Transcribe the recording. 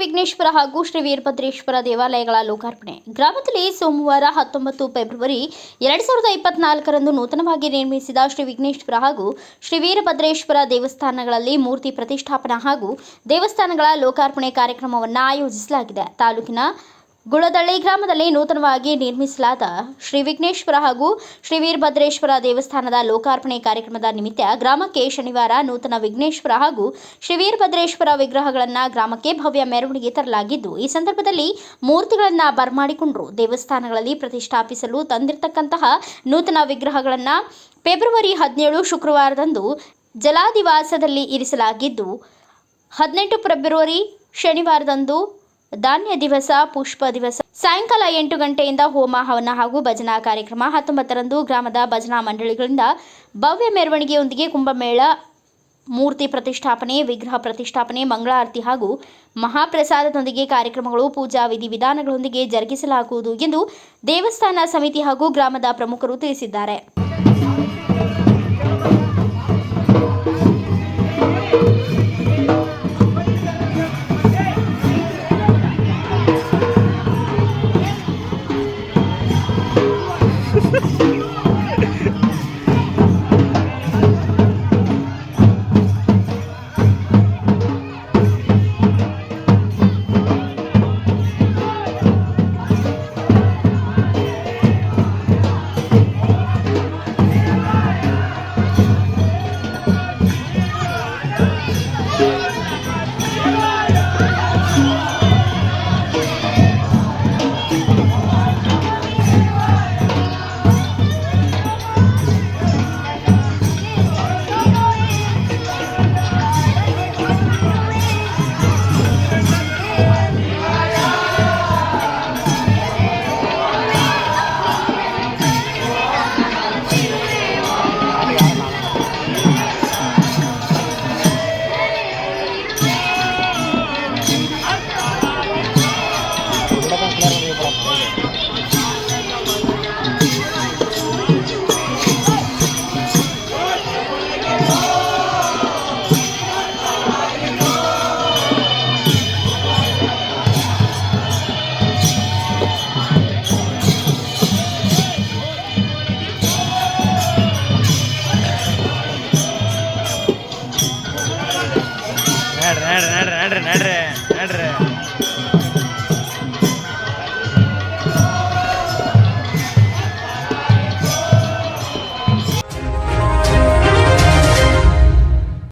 ವಿಘ್ನೇಶ್ವರ ಹಾಗೂ ಶ್ರೀ ವೀರಭದ್ರೇಶ್ವರ ದೇವಾಲಯಗಳ ಲೋಕಾರ್ಪಣೆ. ಗ್ರಾಮದಲ್ಲಿ ಸೋಮವಾರ ಹತ್ತೊಂಬತ್ತು ಫೆಬ್ರವರಿ ಎರಡ್ ಸಾವಿರದ ಇಪ್ಪತ್ನಾಲ್ಕರಂದು ನೂತನವಾಗಿ ನಿರ್ಮಿಸಿದ ಶ್ರೀ ವಿಘ್ನೇಶ್ವರ ಹಾಗೂ ಶ್ರೀ ವೀರಭದ್ರೇಶ್ವರ ದೇವಸ್ಥಾನಗಳಲ್ಲಿ ಮೂರ್ತಿ ಪ್ರತಿಷ್ಠಾಪನಾ ಹಾಗೂ ದೇವಸ್ಥಾನಗಳ ಲೋಕಾರ್ಪಣೆ ಕಾರ್ಯಕ್ರಮವನ್ನು ಆಯೋಜಿಸಲಾಗಿದೆ. ತಾಲೂಕಿನ ಗುಳದಳ್ಳಿ ಗ್ರಾಮದಲ್ಲಿ ನೂತನವಾಗಿ ನಿರ್ಮಿಸಲಾದ ಶ್ರೀ ವಿಘ್ನೇಶ್ವರ ಹಾಗೂ ಶ್ರೀ ವೀರಭದ್ರೇಶ್ವರ ದೇವಸ್ಥಾನದ ಲೋಕಾರ್ಪಣೆ ಕಾರ್ಯಕ್ರಮದ ನಿಮಿತ್ತ ಗ್ರಾಮಕ್ಕೆ ಶನಿವಾರ ನೂತನ ವಿಘ್ನೇಶ್ವರ ಹಾಗೂ ಶ್ರೀ ವೀರಭದ್ರೇಶ್ವರ ವಿಗ್ರಹಗಳನ್ನು ಗ್ರಾಮಕ್ಕೆ ಭವ್ಯ ಮೆರವಣಿಗೆ ತರಲಾಗಿದ್ದು, ಈ ಸಂದರ್ಭದಲ್ಲಿ ಮೂರ್ತಿಗಳನ್ನು ಬರಮಾಡಿಕೊಂಡರು. ದೇವಸ್ಥಾನಗಳಲ್ಲಿ ಪ್ರತಿಷ್ಠಾಪಿಸಲು ತಂದಿರತಕ್ಕಂತಹ ನೂತನ ವಿಗ್ರಹಗಳನ್ನು ಫೆಬ್ರವರಿ ಹದಿನೇಳು ಶುಕ್ರವಾರದಂದು ಜಲಾದಿವಾಸದಲ್ಲಿ ಇರಿಸಲಾಗಿದ್ದು, ಹದಿನೆಂಟು ಫೆಬ್ರವರಿ ಶನಿವಾರದಂದು ಧಾನ್ಯ ದಿವಸ, ಪುಷ್ಪ ದಿವಸ, ಸಾಯಂಕಾಲ ಎಂಟು ಗಂಟೆಯಿಂದ ಹೋಮ ಹವನ ಹಾಗೂ ಭಜನಾ ಕಾರ್ಯಕ್ರಮ. ಹತ್ತೊಂಬತ್ತರಂದು ಗ್ರಾಮದ ಭಜನಾ ಮಂಡಳಿಗಳಿಂದ ಭವ್ಯ ಮೆರವಣಿಗೆಯೊಂದಿಗೆ ಕುಂಭಮೇಳ, ಮೂರ್ತಿ ಪ್ರತಿಷ್ಠಾಪನೆ, ವಿಗ್ರಹ ಪ್ರತಿಷ್ಠಾಪನೆ ಮಂಗಳಾರತಿ ಹಾಗೂ ಮಹಾಪ್ರಸಾದದೊಂದಿಗೆ ಕಾರ್ಯಕ್ರಮಗಳು, ಪೂಜಾ ವಿಧಿವಿಧಾನಗಳೊಂದಿಗೆ ಜರುಗಿಸಲಾಗುವುದು ಎಂದು ದೇವಸ್ಥಾನ ಸಮಿತಿ ಹಾಗೂ ಗ್ರಾಮದ ಪ್ರಮುಖರು ತಿಳಿಸಿದ್ದಾರೆ. that